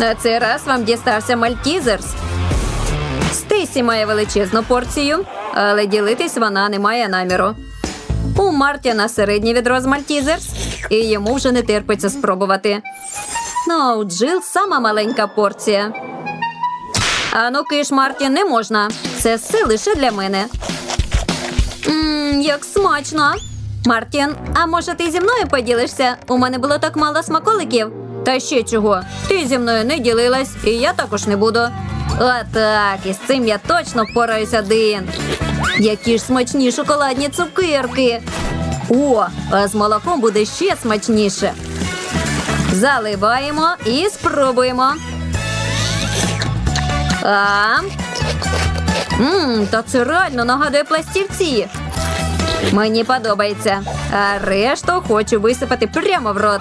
На цей раз вам дістався Мальтізерс. Стейсі має величезну порцію, але ділитись вона не має наміру. У Мартіна середнє відро з Мальтізерс, і йому вже не терпиться спробувати. Ну, а у Джил сама маленька порція. А ну киш, Мартін, не можна. Це все лише для мене. Ммм, як смачно. Мартін, а може ти зі мною поділишся? У мене було так мало смаколиків. Та ще чого? Ти зі мною не ділилась, і я також не буду. Отак, із цим я точно впораюсь один. Які ж смачні шоколадні цукерки. О, а з молоком буде ще смачніше. Заливаємо і спробуємо. А? Мм, та це реально нагадує пластівці. Мені подобається. А решту хочу висипати прямо в рот.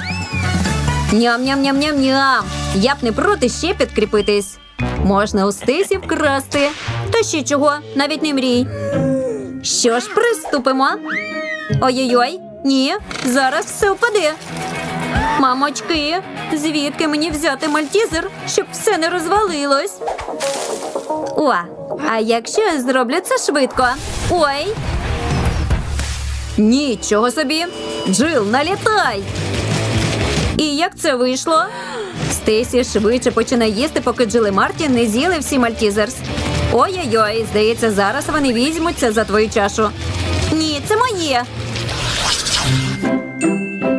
Ням-ням-ням-ням-ням. Я б не проти ще підкріпитись. Можна у стисі вкрасти. Та ще чого, навіть не мрій. Що ж, приступимо. Ой-ой-ой, ні, зараз все впаде. Мамочки, звідки мені взяти мальтізер, щоб все не розвалилось? О, а якщо я зроблю це швидко? Ой. Нічого собі. Джил, налітай. І як це вийшло? Стейсі швидше починає їсти, поки Джил і Марті не з'їли всі мальтізерс. Ой-ой-ой, здається, зараз вони візьмуться за твою чашу. Ні, це моє.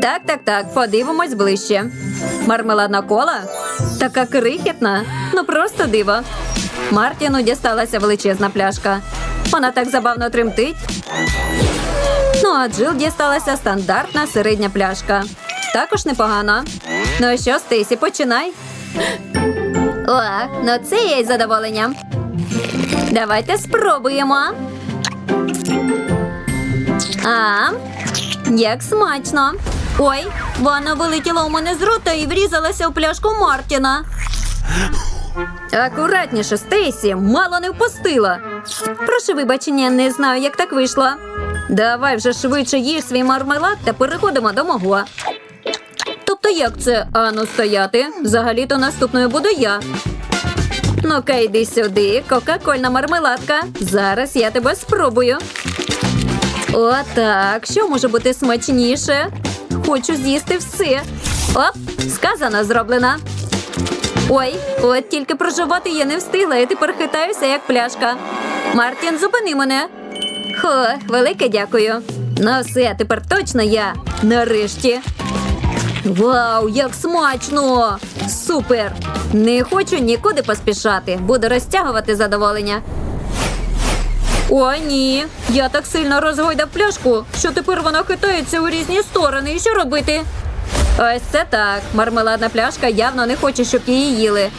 Так, так, так, подивимось ближче. Мармеладна кола? Така крихітна, ну просто диво. Мартіну дісталася величезна пляшка. Вона так забавно тремтить. Ну, а Джил дісталася стандартна середня пляшка. Також непогано. Ну що, Стейсі, починай. О, ну це я із задоволенням. Давайте спробуємо. А, як смачно. Ой, вона вилетіла у мене з рота і врізалася у пляшку Мартіна. Акуратніше, Стейсі, мало не впустила. Прошу вибачення, не знаю, як так вийшло. Давай вже швидше їж свій мармелад та переходимо до мого. Як це? Ану стояти? Взагалі-то наступною буду я. Ну-ка, йди сюди, кока-кольна мармеладка. Зараз я тебе спробую. Отак. Що може бути смачніше? Хочу з'їсти все. Оп, сказано, зроблено. Ой, от тільки проживати я не встигла, і тепер хитаюся, як пляшка. Мартін, зупини мене. Хо, велике дякую. Ну все, тепер точно я. Нарешті. Вау, як смачно! Супер! Не хочу нікуди поспішати. Буду розтягувати задоволення. О, ні. Я так сильно розгойдав пляшку, що тепер вона хитається у різні сторони. І що робити? Ось це так. Мармеладна пляшка явно не хоче, щоб її їли.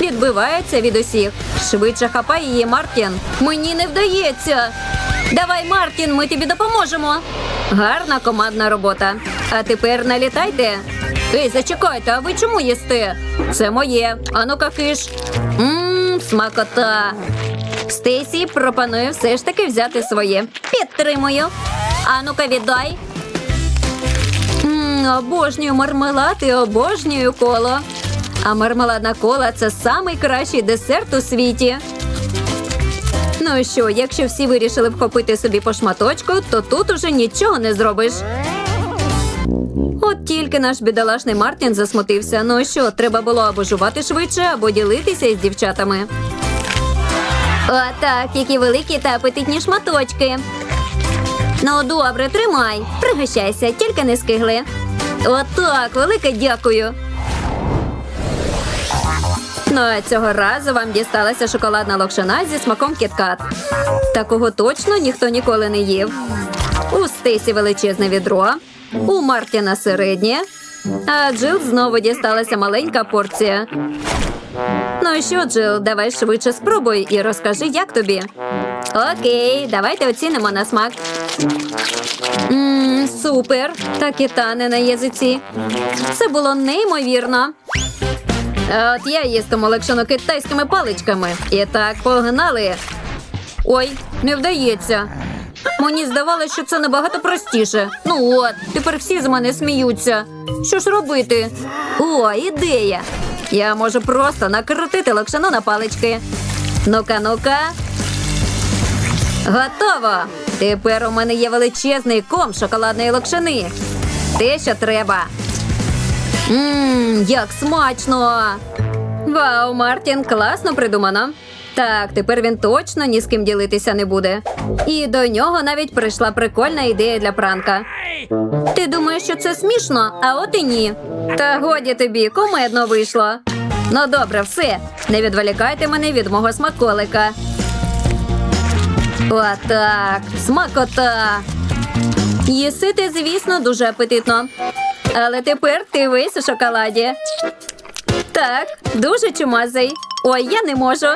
Відбивається від усіх. Швидше хапай її, Мартін. Мені не вдається. Давай, Мартін, ми тобі допоможемо. Гарна командна робота. А тепер налітайте. Ей, зачекайте, а ви чому їсте? Це моє. Ану-ка киш. Смакота. Стейсі пропоную все ж таки взяти своє. Підтримую. Ану-ка віддай. М, обожнюю мармелад і обожнюю коло. А мармеладна кола це самий кращий десерт у світі. Ну що, якщо всі вирішили вхопити собі по шматочку, то тут уже нічого не зробиш. От тільки наш бідолашний Мартін засмутився. Ну що, треба було або жувати швидше, або ділитися із дівчатами. Отак, які великі та апетитні шматочки. Ну, добре, тримай. Пригощайся, тільки не скигли. Отак, велике дякую. Ну, а цього разу вам дісталася шоколадна локшина зі смаком кіткат. Такого точно ніхто ніколи не їв. У Стесі величезне відро, у Мартіна середнє, а Джил знову дісталася маленька порція. Ну що, Джил, давай швидше спробуй і розкажи, як тобі. Окей, давайте оцінимо на смак. Ммм, супер. Так і тане на язиці. Це було неймовірно. От я їстиму лакшину китайськими паличками. І так, погнали. Ой, не вдається. Мені здавалося, що це набагато простіше. Ну от, тепер всі з мене сміються. Що ж робити? О, ідея. Я можу просто накрутити локшину на палички. Ну-ка, ну-ка. Готово! Тепер у мене є величезний ком шоколадної локшини. Те, що треба. Ммм, як смачно! Вау, Мартін, класно придумано. Так, тепер він точно ні з ким ділитися не буде. І до нього навіть прийшла прикольна ідея для пранка. Ти думаєш, що це смішно, а от і ні. Та годі тобі, кумедно вийшло. Ну добре, все. Не відволікайте мене від мого смаколика. Отак, смакота. Їси ти, звісно, дуже апетитно. Але тепер ти весь у шоколаді. Так, дуже чумазий. Ой, я не можу.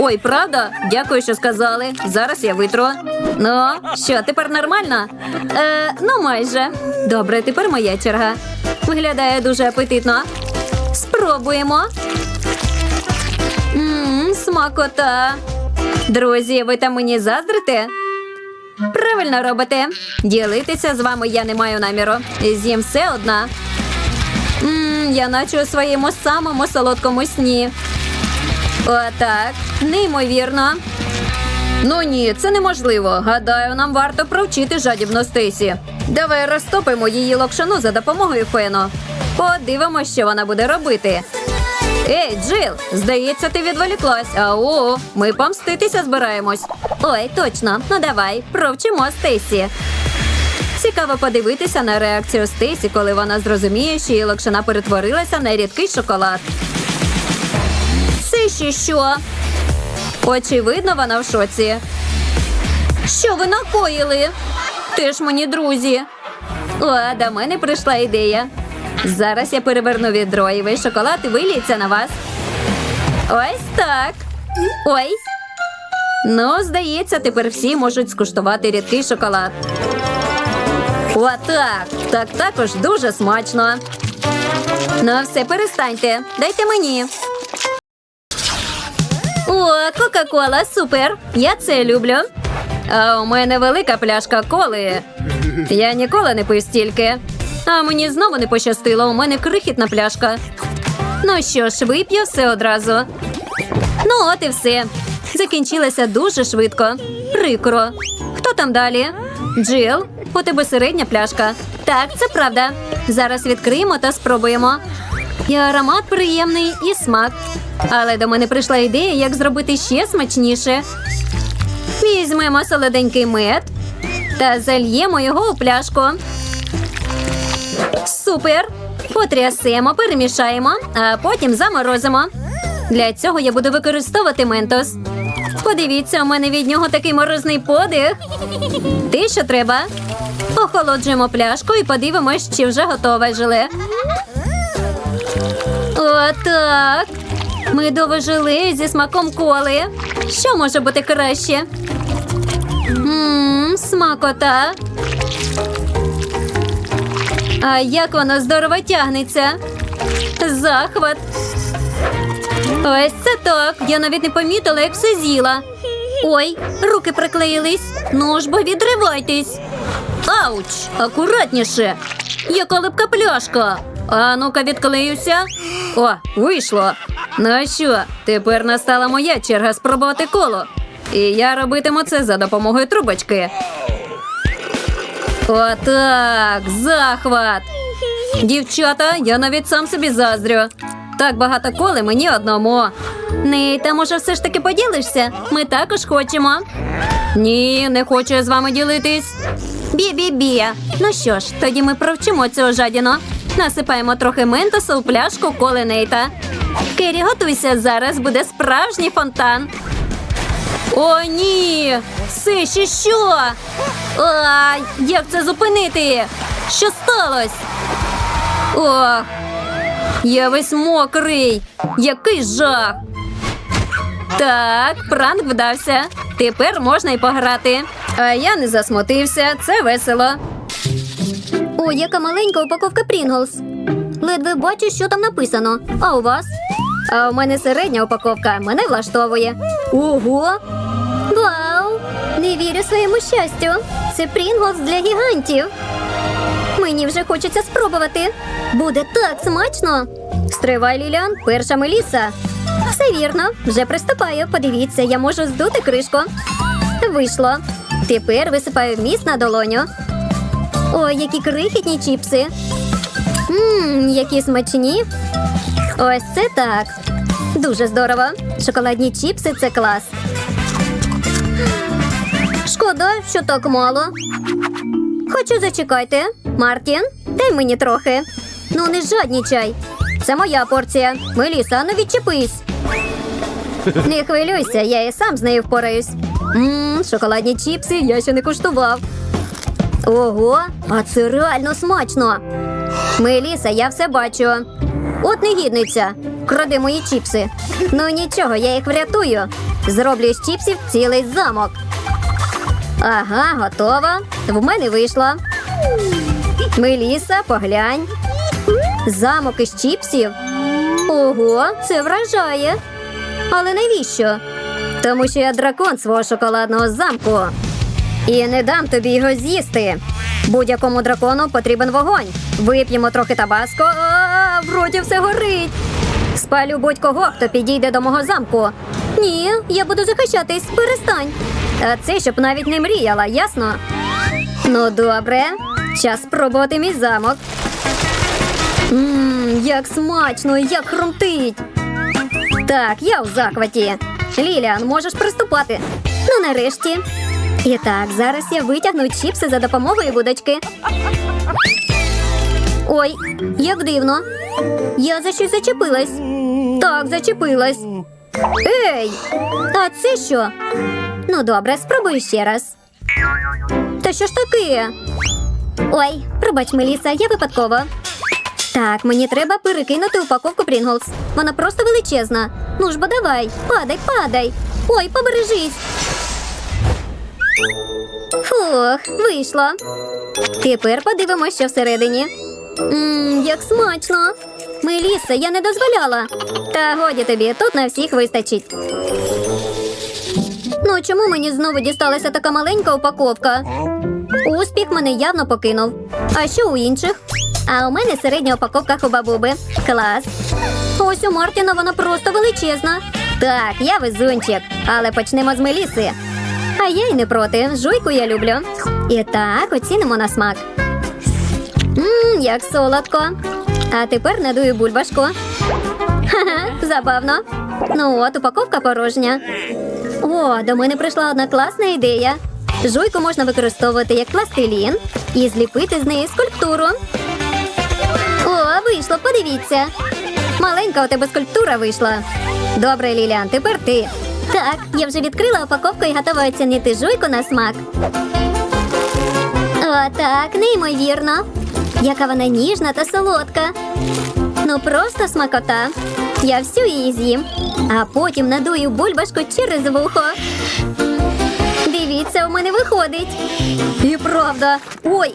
Ой, правда? Дякую, що сказали. Зараз я витру. Ну, що, тепер нормально? Е, ну, майже. Добре, тепер моя черга. Виглядає дуже апетитно. Спробуємо. Ммм, смакота. Друзі, ви там мені заздрите? Правильно робите. Ділитися з вами я не маю наміру. З'їм все одна. Ммм, я наче у своєму самому солодкому сні. Отак, неймовірно. Ну ні, це неможливо. Гадаю, нам варто провчити жадібну Стейсі. Давай розтопимо її локшину за допомогою фену. Подивимось, що вона буде робити. Ей, Джил, здається, ти відволіклась. Ау, ми помститися збираємось. Ой, точно. Ну давай, провчимо Стейсі. Цікаво подивитися на реакцію Стейсі, коли вона зрозуміє, що її локшина перетворилася на рідкий шоколад. Ще що? Очевидно, вона в шоці. Що ви накоїли? Теж мені друзі. О, до мене прийшла ідея. Зараз я переверну відро і весь шоколад виліється на вас. Ось так. Ой. Ну, здається, тепер всі можуть скуштувати рідкий шоколад. Отак. Так також дуже смачно. Ну, все, перестаньте. Дайте мені. О, Кока-Кола, супер! Я це люблю. А у мене велика пляшка коли. Я ніколи не пив стільки. А мені знову не пощастило, у мене крихітна пляшка. Ну що ж, вип'ю все одразу. Ну, от і все. Закінчилося дуже швидко. Прикро. Хто там далі? Джил, у тебе середня пляшка. Так, це правда. Зараз відкриємо та спробуємо. І аромат приємний, і смак. Але до мене прийшла ідея, як зробити ще смачніше. Візьмемо солоденький мед та зальємо його у пляшку. Супер! Потрясемо, перемішаємо, а потім заморозимо. Для цього я буду використовувати ментос. Подивіться, у мене від нього такий морозний подих. Те, що треба. Охолоджуємо пляшку і подивимось, чи вже готове желе. Отак. Медове желе зі смаком коли. Що може бути краще? Ммм, смакота. А як воно здорово тягнеться. Захват. Ось це так. Я навіть не помітила, як все з'їла. Ой, руки приклеїлись. Ну ж бо відривайтесь. Ауч! Акуратніше. Яка липка пляшка. А ну-ка відклеюся. О, вийшло. Ну що, тепер настала моя черга спробувати коло. І я робитиму це за допомогою трубочки. Отак, захват. Дівчата, я навіть сам собі заздрю. Так багато коли мені одному. Нейта, може, все ж таки поділишся? Ми також хочемо. Ні, не хочу я з вами ділитись. Бі-бі-бі. Ну що ж, тоді ми провчимо цього жадіно. Насипаємо трохи ментосу у пляшку коли Нейта. Кері, готуйся, зараз буде справжній фонтан. О, ні! Це ще що? Ай, як це зупинити? Що сталося? Ох, я весь мокрий. Який жах. Так, пранк вдався. Тепер можна й пограти. А я не засмутився, це весело. О, яка маленька упаковка Прінглс. Ледве бачу, що там написано. А у вас? А у мене середня упаковка, мене влаштовує. Ого! Вау! Не вірю своєму щастю. Це Прінглс для гігантів. Мені вже хочеться спробувати. Буде так смачно. Стривай, Ліліан, перша Меліса. Все вірно, вже приступаю. Подивіться, я можу здути кришку. Вийшло. Тепер висипаю вміст на долоню. Ой, які крихітні чіпси. Ммм, які смачні. Ось це так. Дуже здорово. Шоколадні чіпси це клас. Шкода, що так мало. Хочу зачекайте. Мартін, дай мені трохи. Ну, не жаднічай. Це моя порція. Меліса, ну відчепись. Не хвилюйся, я і сам з нею впораюсь. Ммм, шоколадні чіпси я ще не куштував. Ого, а це реально смачно. Меліса, я все бачу. От негідниця. Кради мої чіпси. Ну нічого, я їх врятую. Зроблю з чіпсів цілий замок. Ага, готово. В мене вийшло. Меліса, поглянь. Замок із чіпсів. Ого, це вражає. Але навіщо? Тому що я дракон свого шоколадного замку. І не дам тобі його з'їсти. Будь-якому дракону потрібен вогонь. Вип'ємо трохи табаско, а в роті все горить. Спалю будь-кого, хто підійде до мого замку. Ні, я буду захищатись, перестань. А це щоб навіть не мріяла, ясно? Ну, добре. Час спробувати мій замок. Ммм, як смачно, як хрумтить. Так, я у захваті. Ліліан, можеш приступати. Ну, нарешті. І так, зараз я витягну чіпси за допомогою вудочки. Ой, як дивно. Я за щось зачепилась. Так, зачепилась. Ей! А це що? Ну, добре, спробую ще раз. Та що ж таке? Ой, пробач, Меліса, я випадково. Так, мені треба перекинути упаковку Прінглс. Вона просто величезна. Ну ж бо давай, падай, падай. Ой, побережись. Фух, вийшло. Тепер подивимося, що всередині. Ммм, як смачно. Меліса, я не дозволяла. Та годі тобі, тут на всіх вистачить. Ну, чому мені знову дісталася така маленька упаковка? Успіх мене явно покинув. А що у інших? А у мене середня упаковка хубабуби. Клас. Ось у Мартіна вона просто величезна. Так, я везунчик, але почнемо з Меліси. А я й не проти. Жуйку я люблю. І так, оцінимо на смак. Ммм, як солодко. А тепер надую бульбашку. Ха-ха, забавно. Ну от, упаковка порожня. О, до мене прийшла одна класна ідея. Жуйку можна використовувати як пластилін і зліпити з неї скульптуру. О, вийшло, подивіться. Маленька у тебе скульптура вийшла. Добре, Ліліан, тепер ти. Так, я вже відкрила упаковку і готова оцінити жуйку на смак. О, так, неймовірно. Яка вона ніжна та солодка. Ну просто смакота. Я всю її з'їм, а потім надую бульбашку через вухо. Дивіться, у мене виходить. І правда. Ой,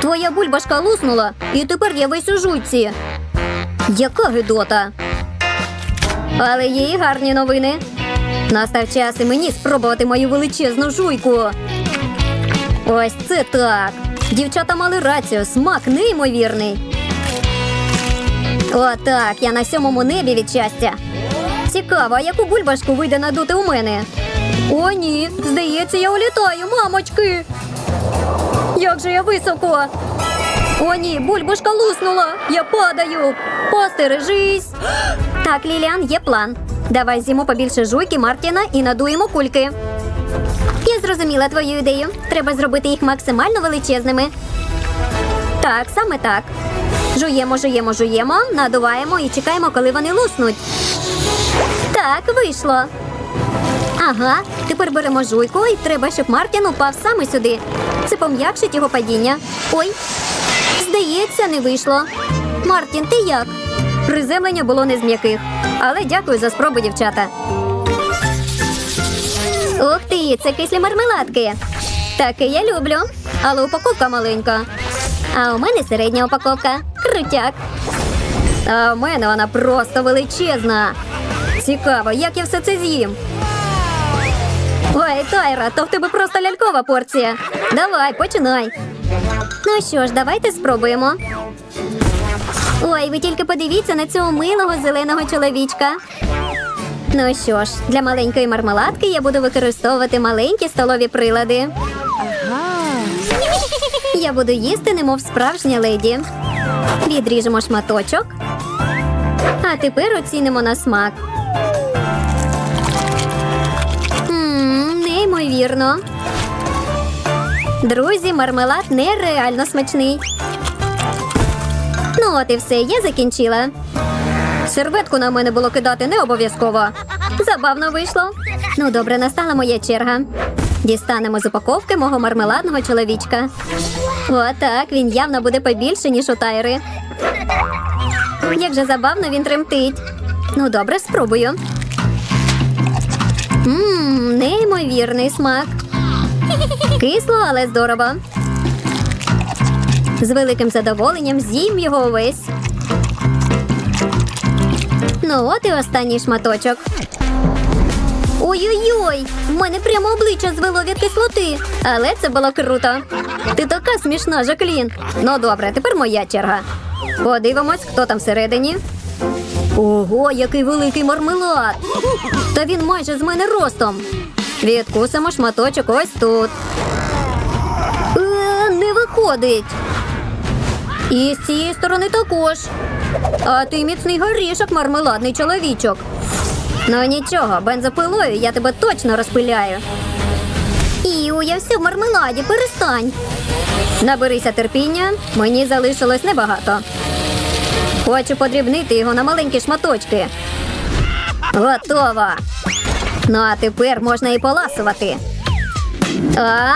твоя бульбашка луснула, і тепер я весь у жуйці. Яка гидота. Але є і гарні новини. Настав час і мені спробувати мою величезну жуйку. Ось це так. Дівчата мали рацію, смак неймовірний. Отак, я на сьомому небі від щастя. Цікаво, а яку бульбашку вийде надути у мене? О, ні, здається, я улітаю, мамочки. Як же я високо. О, ні, бульбашка луснула. Я падаю. Постережись. Так, Ліліан, є план. Давай з'їмо побільше жуйки Мартіна і надуємо кульки. Я зрозуміла твою ідею. Треба зробити їх максимально величезними. Так, саме так. Жуємо, жуємо, жуємо, надуваємо і чекаємо, коли вони луснуть. Так, вийшло. Ага, тепер беремо жуйку і треба, щоб Мартін упав саме сюди. Це пом'якшить його падіння. Ой, здається, не вийшло. Мартін, ти як? Приземлення було не з м'яких. Але дякую за спробу, дівчата. Ух ти, це кислі мармеладки. Таке я люблю, але упаковка маленька. А у мене середня упаковка. Крутяк. А у мене вона просто величезна. Цікаво, як я все це з'їм. Ой, Тайра, то в тебе просто лялькова порція. Давай, починай. Ну що ж, давайте спробуємо. Ой, ви тільки подивіться на цього милого зеленого чоловічка. Ну що ж, для маленької мармеладки я буду використовувати маленькі столові прилади. Я буду їсти, немов справжня леді. Відріжемо шматочок. А тепер оцінимо на смак. Неймовірно. Друзі, мармелад нереально смачний. Ну, от і все, я закінчила. Серветку на мене було кидати не обов'язково. Забавно вийшло. Ну, добре, настала моя черга. Дістанемо з упаковки мого мармеладного чоловічка. Отак, він явно буде побільше, ніж у тайри. Як же забавно він тремтить. Ну, добре, спробую. Ммм, неймовірний смак. Кисло, але здорово. З великим задоволенням з'їм його увесь. Ну, от і останній шматочок. Ой-ой-ой! В мене прямо обличчя звело від кислоти. Але це було круто. Ти така смішна, Жаклін. Ну добре, тепер моя черга. Подивимось, хто там всередині. Ого, який великий мармелад! Та він майже з мене ростом. Відкусимо шматочок ось тут. Е, не виходить. І з цієї сторони також. А ти міцний горішок, мармеладний чоловічок. Ну нічого, бензопилою я тебе точно розпиляю. Іу, я все в мармеладі, перестань. Наберися терпіння, мені залишилось небагато. Хочу подрібнити його на маленькі шматочки. Готово. Ну а тепер можна і поласувати. А?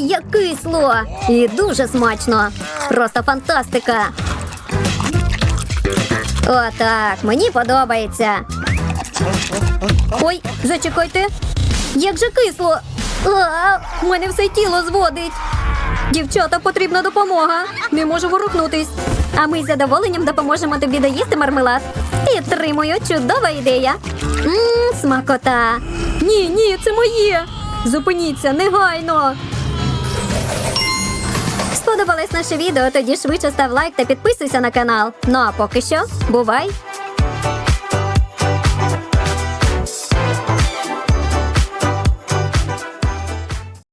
Ой, як кисло! І дуже смачно. Просто фантастика. Отак, мені подобається. Ой, зачекайте. Як же кисло. В мене все тіло зводить. Дівчата, потрібна допомога. Не можу ворухнутись. А ми з задоволенням допоможемо тобі доїсти мармелад. Підтримую, чудова ідея. Мм, смакота. Ні, ні, це моє. Зупиніться, негайно. Сподобалось наше відео? Тоді швидше став лайк та підписуйся на канал. Ну а поки що, бувай!